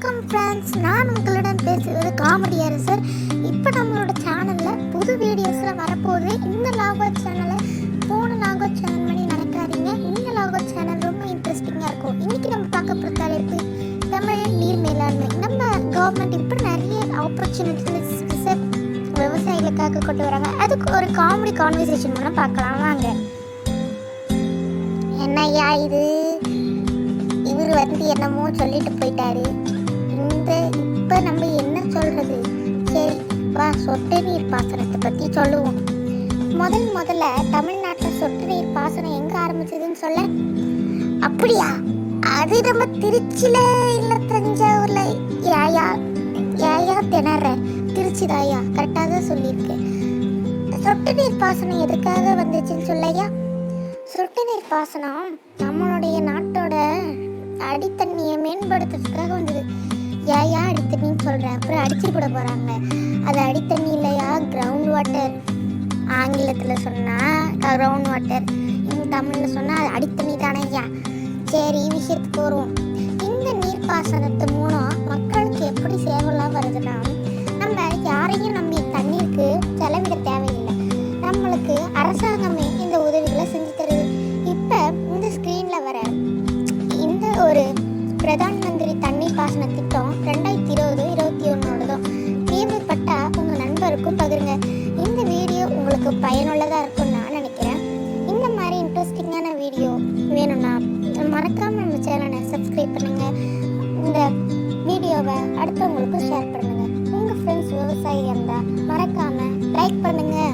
வணக்கம் ஃப்ரெண்ட்ஸ் நான் உங்களுடன் பேசுவது காமெடி அரசர். இப்போ நம்மளோட சேனலில் புது வீடியோஸில் வரப்போகுது. இந்த லாகோ சேனலை போன லாகோ சேனல் பண்ணி நடக்காதீங்க. இந்த லாகோ சேனல் ரொம்ப இன்ட்ரெஸ்டிங்காக இருக்கும். இன்றைக்கி நம்ம பார்க்க போகிற தலைப்பு தமிழ் நீர் மேலாண்மை. நம்ம கவர்மெண்ட் இப்போ நிறைய ஆப்பர்ச்சுனிட்டிஸ் விவசாயிகளுக்காக கொண்டு வராங்க. அதுக்கு ஒரு காமெடி கான்வர்சேஷன் மூலம் பார்க்கலாம். வாங்க. என்னய்யா இது? இவர் வந்து என்னமோ சொல்லிட்டு போயிட்டாரு. சொட்டு நீர் பாசனத்தை பற்றி சொல்லுவோம். முதல் முதல்ல தமிழ்நாட்டில் சொட்டு நீர் பாசனம் எங்கே ஆரம்பிச்சதுன்னு சொல்ல. அப்படியா? அது நம்ம திருச்சியில் இல்லை தஞ்சாவூரில். ஏயா ஏயா திணற. திருச்சி தாயா கரெக்டாக தான் சொல்லியிருக்கேன் சொட்டு நீர் பாசனம் எதுக்காக வந்துச்சுன்னு சொல்லையா சொட்டு நீர் பாசனம் நம்மளுடைய நாட்டோட அடித்தண்ணியை மேம்படுத்துறதுக்காக வந்தது. ஏயா அடித்தண்ணின்னு சொல்கிறேன் அப்புறம் அடிச்சு கூட போகிறாங்க அது அடித்தண்ணி இல்லையா? கிரவுண்ட் வாட்டர் ஆங்கிலத்தில் சொன்னால் கிரவுண்ட் வாட்டர் தமிழில் சொன்னால் அது அடித்தண்ணி தானே ஐயா? சரி விஷயத்துக்கு வருவோம். இந்த நீர்ப்பாசனத்து மூலம் மக்களுக்கு எப்படி சேவலாம் வருதுன்னா நம்ம யாரையும் நம்பி தண்ணீருக்கு செலவிட தேவை தண்ணீர் பாசன திட்டம் ரெண்டாயிரத்தி இருபது இருபத்தி ஒன்றோடதும் தேவைப்பட்ட உங்கள் நண்பருக்கும் பகிருங்க. இந்த வீடியோ உங்களுக்கு பயனுள்ளதாக இருக்கும்னு நான் நினைக்கிறேன். இந்த மாதிரி இன்ட்ரெஸ்டிங்கான வீடியோ வேணும்னா மறக்காமல் நம்ம சேனலை சப்ஸ்கிரைப் பண்ணுங்கள் இந்த வீடியோவை அடுத்தவங்களுக்கும் ஷேர் பண்ணுங்க. உங்கள் ஃப்ரெண்ட்ஸ் விவசாயி இருந்தால் மறக்காமல் லைக் பண்ணுங்கள்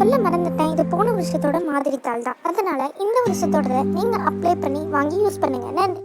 சொல்ல மறந்துட்டேன். இது போன வருஷத்தோட மாதிரி தாள் தான் அதனால இந்த வருஷத்தோட நீங்க அப்ளை பண்ணி வாங்கி யூஸ் பண்ணுங்க. நன்றி.